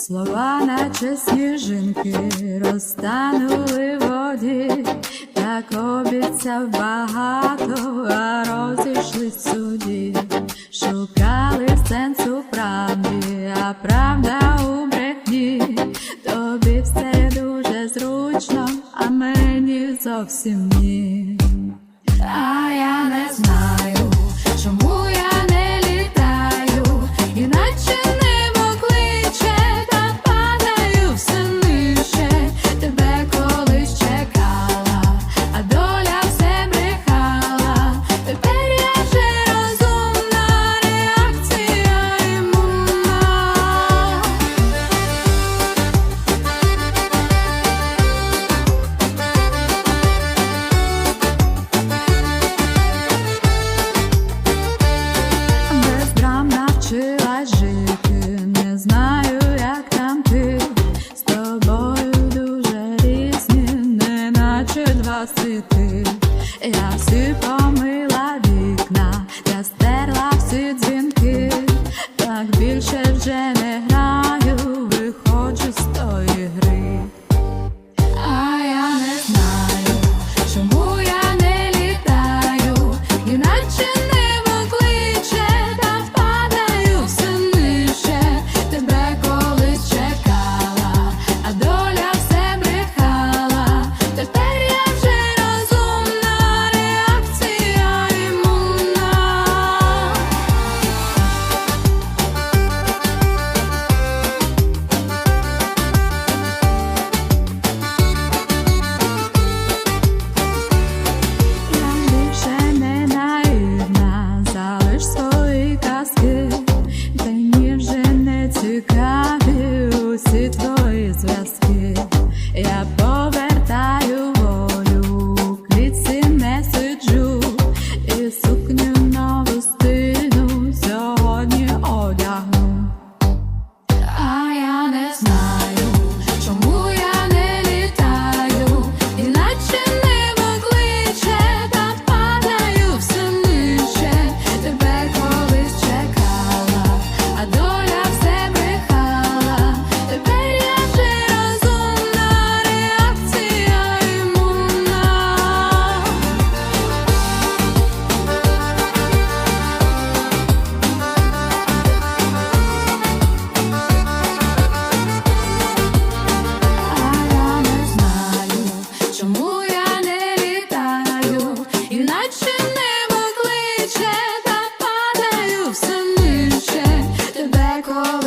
Слова, наче сніжинки, розтанули в воді, так обіцяв багато, а розійшлись суді, шукали сенсу правди, а правда у брехні, тобі все дуже зручно, а мені зовсім що я всі помила вікна, я стерла всі дзвінки, так більше вже не граю, виходжу з тої гри. God. Oh.